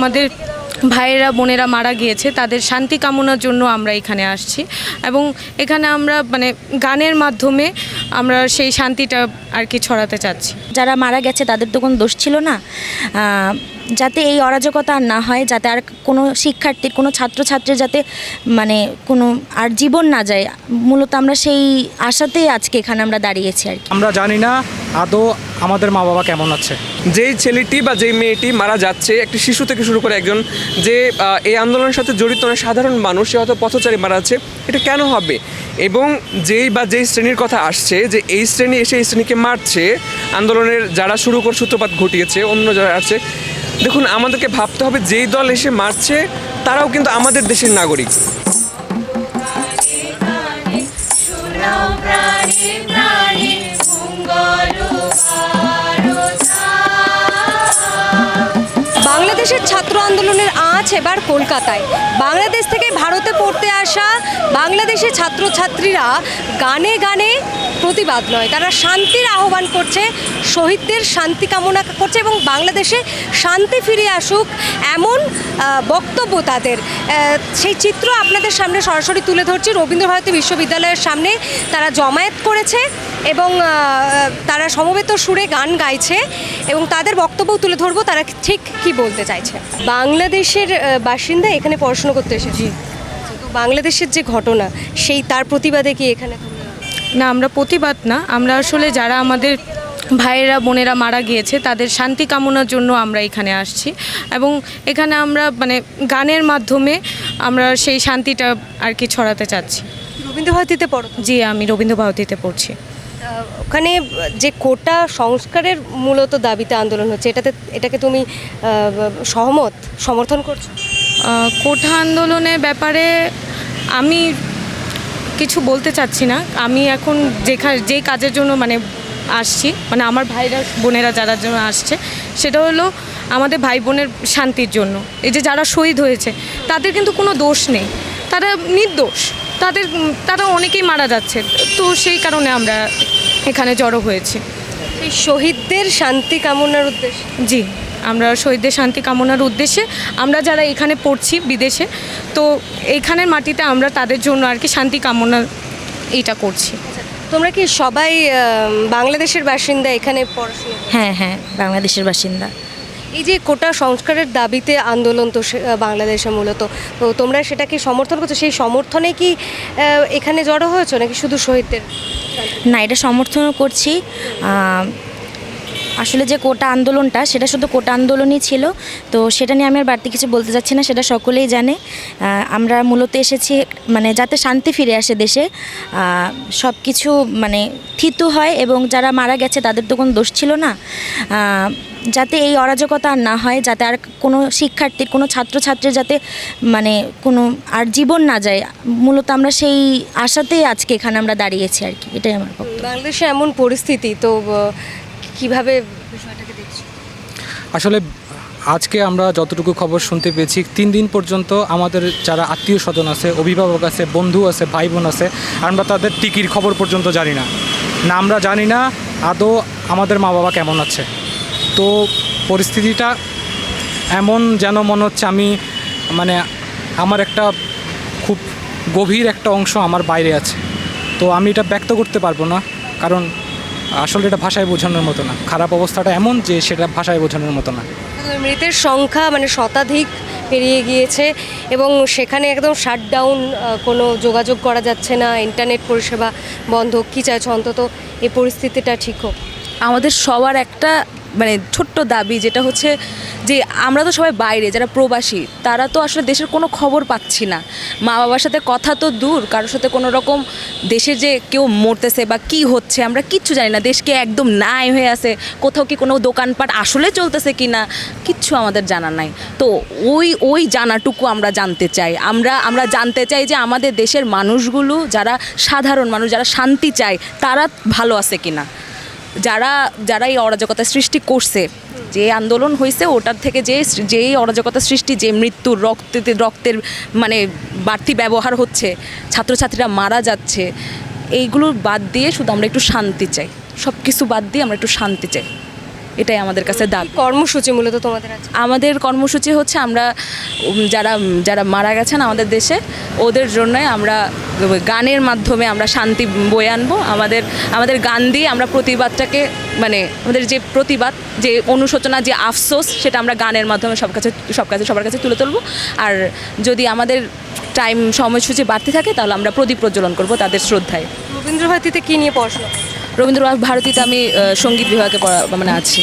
আমাদের ভাইয়েরা বোনেরা মারা গিয়েছে তাদের শান্তি কামনার জন্য আমরা এখানে আসছি। এবং এখানে আমরা মানে গানের মাধ্যমে আমরা সেই শান্তিটা আর কি ছড়াতে চাচ্ছি। যারা মারা গেছে তাদের তো কোনো দোষ ছিল না। যাতে এই অরাজকতা আর না হয় যাতে আর কোনো শিক্ষার্থীর কোনো ছাত্রছাত্রীর যাতে মানে কোনো আর জীবন না যায়। মূলত আমরা সেই আশাতেই আজকে এখানে আমরা দাঁড়িয়েছি আর কি। আমরা জানি না আদৌ আমাদের মা বাবা কেমন আছে? যেই ছেলেটি বা যেই মেয়েটি মারা যাচ্ছে, একটি শিশু থেকে শুরু করে একজন যে এই আন্দোলনের সাথে জড়িত অনেক সাধারণ মানুষ, সে হয়তো পথচারী মারা যাচ্ছে, এটা কেন হবে? এবং যেই বা যেই শ্রেণির কথা আসছে যে, এই শ্রেণি এসে এই শ্রেণীকে মারছে, আন্দোলনের যারা শুরু করে, সূত্রপাত ঘটিয়েছে, অন্য যারা আছে দেখুন, আমাদেরকে ভাবতে হবে যেই দল এসে মারছে, তারাও কিন্তু আমাদের দেশের নাগরিক। বাংলাদেশের ছাত্র আন্দোলনের আঁচ এবার কলকাতায়। বাংলাদেশ থেকে ভারতে পড়তে আসা বাংলাদেশের ছাত্রছাত্রীরা গানে গানে প্রতিবাদ নয়। তারা শান্তির আহ্বান করছে শহীদদের শান্তি কামনা করছে এবং বাংলাদেশে শান্তি ফিরে আসুক এমন বক্তব্য তাদের। সেই চিত্র আপনাদের সামনে সরাসরি তুলে ধরছি। রবীন্দ্রভারতী বিশ্ববিদ্যালয়ের সামনে তারা জমায়েত করেছে এবং তারা সমবেত সুরে গান গাইছে এবং তাদের বক্তব্য তুলে ধরবো। তারা ঠিক কি বলতে চাইছে? বাংলাদেশের বাসিন্দা এখানে পড়াশুনো করতে এসেছি। বাংলাদেশের যে ঘটনা সেই তার প্রতিবাদে কি এখানে না আমরা প্রতিবাদ না। আমরা আসলে যারা আমাদের ভাইয়েরা বোনেরা মারা গিয়েছে তাদের শান্তি কামনার জন্য আমরা এখানে আসছি। এবং এখানে আমরা মানে গানের মাধ্যমে আমরা সেই শান্তিটা আর কি ছড়াতে চাচ্ছি। রবীন্দ্রভারতীতে পড়ো? জি আমি রবীন্দ্র ভারতীতে পড়ছি। ওখানে যে কোটা সংস্কারের মূলত দাবিতে আন্দোলন হচ্ছে এটাতে এটাকে তুমি সহমত সমর্থন করছ? কোটা আন্দোলনের ব্যাপারে আমি কিছু বলতে চাচ্ছি না। আমি এখন যেখানে যে কাজের জন্য মানে আসছি মানে আমার ভাইরা বোনেরা যারা জন্য আসছে সেটা হলো আমাদের ভাই বোনের শান্তির জন্য। এই যে যারা শহীদ হয়েছে তাদের কিন্তু কোনো দোষ নেই। তারা নির্দোষ। তাদের তারা অনেকেই মারা যাচ্ছে। তো সেই কারণে আমরা এখানে জড়ো হয়েছি। শহীদদের শান্তি কামনার উদ্দেশ্যে? জি। আমরা শহীদদের শান্তি কামনার উদ্দেশ্যে আমরা যারা এখানে পড়ছি বিদেশে তো এইখানের মাটিতে আমরা তাদের জন্য আর কি শান্তি কামনা এইটা করছি। তোমরা কি সবাই বাংলাদেশের বাসিন্দা এখানে পড়াশোনা হ্যাঁ হ্যাঁ বাংলাদেশের বাসিন্দা। এই যে কোটা সংস্কারের দাবিতে আন্দোলন তো বাংলাদেশে মূলত তো তোমরা সেটাকে সমর্থন করছ? সেই সমর্থনে কি এখানে জড়ো হয়েছো নাকি শুধু শহীদদের? না এটা সমর্থনও করছি। আসলে যে কোটা আন্দোলনটা, সেটা শুধু কোটা আন্দোলনই ছিল। তো সেটা নিয়ে আমি আর বাড়তি কিছু বলতে চাচ্ছি না, সেটা সকলেই জানে। আমরা মূলত এসেছি মানে যাতে শান্তি ফিরে আসে দেশে সব কিছু মানে থিতু হয় এবং যারা মারা গেছে তাদের তো কোনো দোষ ছিল না। যাতে এই অরাজকতা আর না হয়, যাতে আর কোনো শিক্ষার্থীর কোনো ছাত্রছাত্রীর যাতে মানে কোনো আর জীবন না যায়, মূলত আমরা সেই আশাতেই আজকে এখানে আমরা দাঁড়িয়েছি আর কি। এটাই আমার বাংলাদেশে এমন পরিস্থিতি, তো কীভাবে আসলে আজকে আমরা যতটুকু খবর শুনতে পেয়েছি, তিন দিন পর্যন্ত আমাদের যারা আত্মীয় স্বজন আছে, অভিভাবক আছে, বন্ধু আছে ভাই বোন আছে, আমরা তাদের টিকির খবর পর্যন্ত জানি না। না, আমরা জানি না আদৌ আমাদের মা বাবা কেমন আছে। তো পরিস্থিতিটা এমন যেন মনে হচ্ছে আমি মানে আমার একটা খুব গভীর একটা অংশ আমার বাইরে আছে। তো আমি এটা ব্যক্ত করতে পারব না, কারণ আসলে এটা ভাষায় বোঝানোর মতো না। খারাপ অবস্থাটা এমন যে সেটা ভাষায় বোঝানোর মতো না। মৃতের সংখ্যা মানে শতাধিক পেরিয়ে গিয়েছে এবং সেখানে একদম শাটডাউন কোনো যোগাযোগ করা যাচ্ছে না ইন্টারনেট পরিষেবা বন্ধ কী চাইছে অন্তত? এই পরিস্থিতিটা ঠিক হোক। আমাদের সবার একটা মানে ছোট্ট দাবি যেটা হচ্ছে যে আমরা তো সবাই বাইরে, যারা প্রবাসী, তারা তো আসলে দেশের কোনো খবর পাচ্ছি না। মা বাবার সাথে কথা তো দূর, কারোর সাথে কোনো রকম দেশে যে কেউ মরতেছে বা কি হচ্ছে, আমরা কিচ্ছু জানি না। দেশকে একদম নাই হয়ে আছে, কোথাও কি কোনো দোকানপাট আসলে চলতেছে কি না কিচ্ছু আমাদের জানা নাই। তো ওই ওই জানাটুকু আমরা জানতে চাই। আমরা আমরা জানতে চাই যে আমাদের দেশের মানুষগুলো, যারা সাধারণ মানুষ, যারা শান্তি চায়, তারা ভালো আছে কিনা। যারা যারা এই অরাজকতা সৃষ্টি করছে, যে আন্দোলন হয়েছে, ওটার থেকে যে, যেই অরাজকতা সৃষ্টি, যে মৃত্যুর রক্তে, রক্তের মানে বাড়তি ব্যবহার হচ্ছে, ছাত্রছাত্রীরা মারা যাচ্ছে, এইগুলো বাদ দিয়ে শুধু আমরা একটু শান্তি চাই। সব কিছু বাদ দিয়ে আমরা একটু শান্তি চাই। এটাই আমাদের কাছে দাবি। কর্মসূচি মূলত তোমাদের আছে আমাদের কর্মসূচি হচ্ছে আমরা যারা যারা মারা গেছেন আমাদের দেশে ওদের জন্যই আমরা গানের মাধ্যমে আমরা শান্তি বয়ে আনব। আমাদের আমাদের গান দিয়ে আমরা প্রতিবাদটাকে মানে আমাদের যে প্রতিবাদ যে অনুশোচনা যে আফসোস সেটা আমরা গানের মাধ্যমে সব কাছে সব কাছে সবার কাছে তুলে তুলবো। আর যদি আমাদের টাইম সময়সূচি বাড়তে থাকে তাহলে আমরা প্রদীপ প্রজ্বলন করব তাদের শ্রদ্ধায়। রবীন্দ্রভারতীতে কী নিয়ে পড়াশোনা? রবীন্দ্রনাথ ভারতীতে আমি সংগীত বিভাগে পড়া মানে আছি।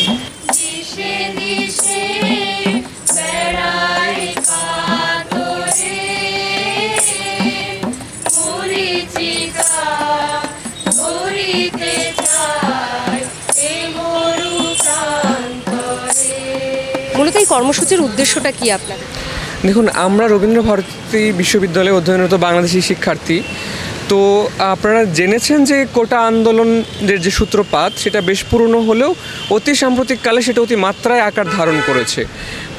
মূলত এই কর্মসূচির উদ্দেশ্যটা কি আপনার দেখুন, আমরা রবীন্দ্র ভারতী বিশ্ববিদ্যালয়ে অধ্যয়নরত বাংলাদেশি শিক্ষার্থী। তো আপনারা জেনেছেন যে কোটা আন্দোলনের যে সূত্রপাত, সেটা বেশ পুরনো হলেও অতি সাম্প্রতিককালে সেটা অতি মাত্রায় আকার ধারণ করেছে।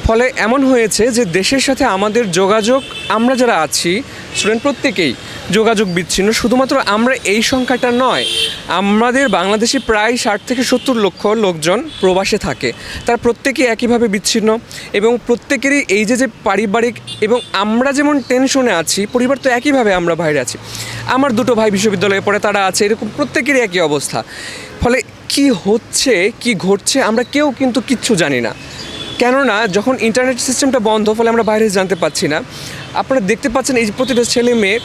ফলে এমন হয়েছে যে দেশের সাথে আমাদের যোগাযোগ, আমরা যারা আছি স্টুডেন্ট প্রত্যেকেই যোগাযোগ বিচ্ছিন্ন। শুধুমাত্র আমরা এই সংখ্যাটা নয়, আমাদের বাংলাদেশে প্রায় ষাট থেকে সত্তর লক্ষ লোকজন প্রবাসে থাকে। তার প্রত্যেকেই একইভাবে বিচ্ছিন্ন এবং প্রত্যেকেরই এই যে যে পারিবারিক এবং আমরা যেমন টেনশনে আছি, পরিবার তো একইভাবে আমরা বাইরে আছি। আমার দুটো ভাই বিশ্ববিদ্যালয়ে পড়ে, তারা আছে, এরকম প্রত্যেকেরই একই অবস্থা। ফলে কি হচ্ছে, কি ঘটছে, আমরা কেউ কিন্তু কিচ্ছু জানি না। কেননা যখন ইন্টারনেট সিস্টেমটা বন্ধ, ফলে আমরা বাইরে জানতে পাচ্ছি না। আপনারা দেখতে পাচ্ছেন এই প্রতিটা ছেলে মেয়ে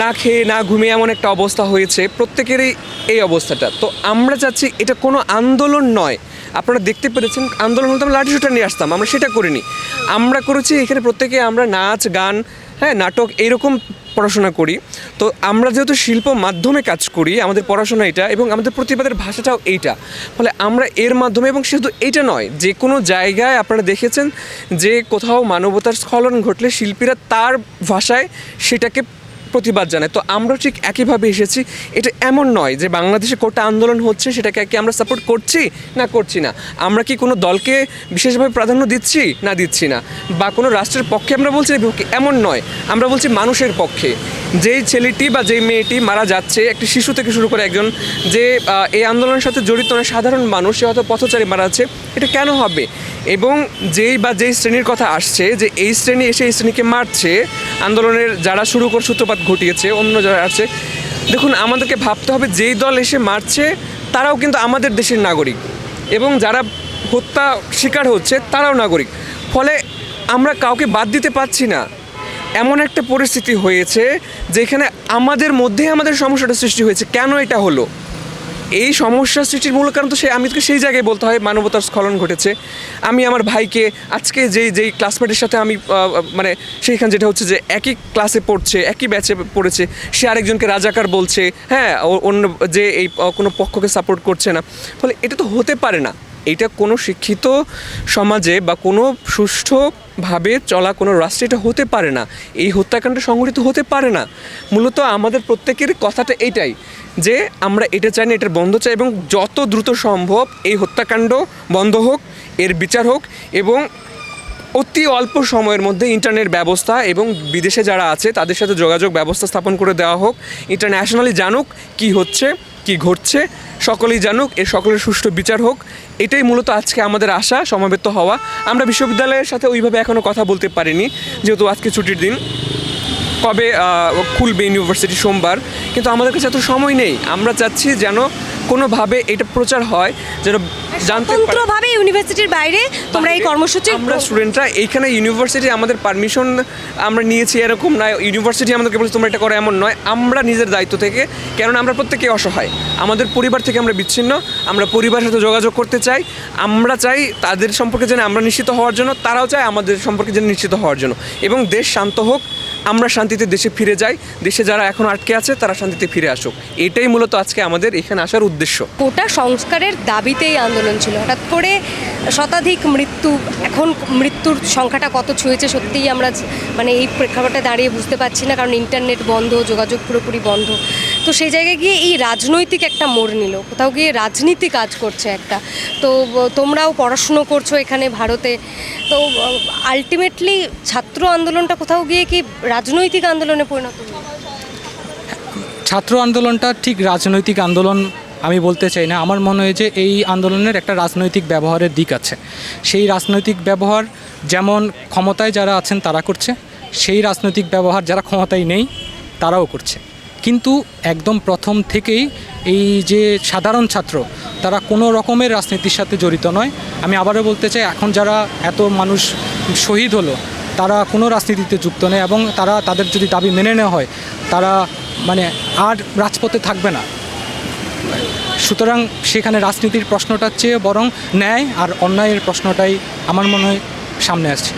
না খেয়ে, না ঘুমিয়ে এমন একটা অবস্থা হয়েছে, প্রত্যেকেরই এই অবস্থাটা। তো আমরা চাচ্ছি এটা কোনো আন্দোলন নয়। আপনারা দেখতে পেরেছেন, আন্দোলন হলে তো আমরা লাঠিসোঁটা নিয়ে আসতাম, আমরা সেটা করিনি। আমরা করেছি এখানে প্রত্যেকে আমরা নাচ, গান হ্যাঁ নাটক এইরকম পড়াশোনা করি। তো আমরা যেহেতু শিল্প মাধ্যমে কাজ করি, আমাদের পড়াশোনা এটা এবং আমাদের প্রতিবাদের ভাষাটাও এইটা। ফলে আমরা এর মাধ্যমে এবং শুধু এইটা নয়, যে কোনো জায়গায় আপনারা দেখেছেন যে কোথাও মানবতার স্খলন ঘটলে শিল্পীরা তার ভাষায় সেটাকে প্রতিবাদ জানায়। তো আমরা ঠিক একইভাবে এসেছি। এটা এমন নয় যে বাংলাদেশে কোটা আন্দোলন হচ্ছে, সেটাকে কি আমরা সাপোর্ট করছি না করছি না? আমরা কি কোনো দলকে বিশেষভাবে প্রাধান্য দিচ্ছি না দিচ্ছি না? বা কোনো রাষ্ট্রের পক্ষে আমরা বলছি এমন নয়। আমরা বলছি মানুষের পক্ষে। যেই ছেলেটি বা যেই মেয়েটি মারা যাচ্ছে, একটি শিশু থেকে শুরু করে একজন, যে এই আন্দোলনের সাথে জড়িত না সাধারণ মানুষ, সে হয়তো পথচারী মারা যাচ্ছে, এটা কেন হবে? এবং যেই বা যেই শ্রেণির কথা আসছে, যে এই শ্রেণি এসে এই শ্রেণীকে মারছে আন্দোলনের যারা শুরু করে সূত্রপাত ঘটিয়েছে, অন্য যারা আছে, দেখুন, আমাদেরকে ভাবতে হবে যেই দল এসে মারছে, তারাও কিন্তু আমাদের দেশের নাগরিক। এবং যারা হত্যা শিকার হচ্ছে, তারাও নাগরিক। ফলে আমরা কাউকে বাদ দিতে পারছি না। এমন একটা পরিস্থিতি হয়েছে, যেখানে আমাদের মধ্যেই আমাদের সমস্যাটা সৃষ্টি হয়েছে। কেন এটা হলো? এই সমস্যা সৃষ্টির মূল কারণ তো সে আমি সেই জায়গায় বলতে হয় মানবতার স্খলন ঘটেছে। আমি আমার ভাইকে আজকে যেই যেই ক্লাসমেটের সাথে আমি মানে সেইখানে যেটা হচ্ছে যে একই ক্লাসে পড়ছে, একই ব্যাচে পড়েছে, সে আরেকজনকে রাজাকার বলছে হ্যাঁ অন্য যে এই কোনো পক্ষকে সাপোর্ট করছে না। ফলে এটা তো হতে পারে না। এটা কোনো শিক্ষিত সমাজে বা কোনো সুষ্ঠুভাবে চলা কোনো রাষ্ট্রে এটা হতে পারে না। এই হত্যাকাণ্ড সংঘটিত হতে পারে না। মূলত আমাদের প্রত্যেকের কথাটা এইটাই যে আমরা এটা চাই না, এটার বন্ধ চাই এবং যত দ্রুত সম্ভব এই হত্যাকাণ্ড বন্ধ হোক, এর বিচার হোক এবং অতি অল্প সময়ের মধ্যে ইন্টারনেট ব্যবস্থা এবং বিদেশে যারা আছে, তাদের সাথে যোগাযোগ ব্যবস্থা স্থাপন করে দেওয়া হোক, ইন্টারন্যাশনালি জানুক কি হচ্ছে, কি ঘটছে, সকলেই জানুক, এর সকলের সুষ্ঠু বিচার হোক, এটাই মূলত আজকে আমাদের আশা, সমাবেত হওয়া। আমরা বিশ্ববিদ্যালয়ের সাথে ওইভাবে এখনও কথা বলতে পারিনি, যেহেতু আজকে ছুটির দিন। কবে খুলবে ইউনিভার্সিটি সোমবার কিন্তু আমাদের কাছে এত সময় নেই। আমরা চাচ্ছি যেন কোনোভাবে এটা প্রচার হয় যেন জানতে স্বতন্ত্রভাবে ইউনিভার্সিটির বাইরে তোমরা এই কর্মসূচি আমরা স্টুডেন্টরা এইখানে ইউনিভার্সিটি আমাদের পারমিশন আমরা নিয়েছি এরকম নয় ইউনিভার্সিটি আমাদেরকে বলছে তোমরা এটা করো এমন নয়। আমরা নিজের দায়িত্ব থেকে কেননা আমরা প্রত্যেকে অসহায়। আমাদের পরিবার থেকে আমরা বিচ্ছিন্ন আমরা পরিবারের সাথে যোগাযোগ করতে চাই। আমরা চাই তাদের সম্পর্কে যেন আমরা নিশ্চিত হওয়ার জন্য তারাও চায় আমাদের সম্পর্কে যেন নিশ্চিত হওয়ার জন্য। এবং দেশ শান্ত হোক আমরা শান্তিতে দেশে ফিরে যাই। দেশে যারা এখন আটকে আছে তারা শান্তিতে ফিরে আসুক। এটাই মূলত আজকে আমাদের এখানে আসার উদ্দেশ্য। কোটা সংস্কারের দাবিতে এই আন্দোলন ছিল। হঠাৎ করে শতাধিক মৃত্যু, এখন মৃত্যুর সংখ্যাটা কত ছুঁয়েছে সত্যিই আমরা মানে এই প্রেক্ষাপটে দাঁড়িয়ে বুঝতে পারছি না, কারণ ইন্টারনেট বন্ধ, যোগাযোগ পুরোপুরি বন্ধ। তো সেই জায়গায় গিয়ে এই রাজনৈতিক একটা মোড় নিল। কোথাও গিয়ে রাজনীতি কাজ করছে একটা। তো তোমরাও পড়াশুনো করছ এখানে ভারতে। তো আলটিমেটলি ছাত্র আন্দোলনটা কোথাও গিয়ে কি রাজনৈতিক আন্দোলনে পরিণত ছাত্র আন্দোলনটা ঠিক রাজনৈতিক আন্দোলন আমি বলতে চাই না। আমার মনে হয় যে এই আন্দোলনের একটা রাজনৈতিক ব্যবহারের দিক আছে। সেই রাজনৈতিক ব্যবহার যেমন ক্ষমতায় যারা আছেন তারা করছে, সেই রাজনৈতিক ব্যবহার যারা ক্ষমতায় নেই তারাও করছে। কিন্তু একদম প্রথম থেকেই এই যে সাধারণ ছাত্র, তারা কোনো রকমের রাজনীতির সাথে জড়িত নয়। আমি আবারও বলতে চাই, এখন যারা এত মানুষ শহীদ হলো, তারা কোনো রাজনীতিতে যুক্ত নেই এবং তারা, তাদের যদি দাবি মেনে নেওয়া হয়, তারা মানে আর রাজপথে থাকবে না। সুতরাং সেখানে রাজনীতির প্রশ্নটার চেয়ে বরং ন্যায় আর অন্যায়ের প্রশ্নটাই আমার মনে হয় সামনে আসছে।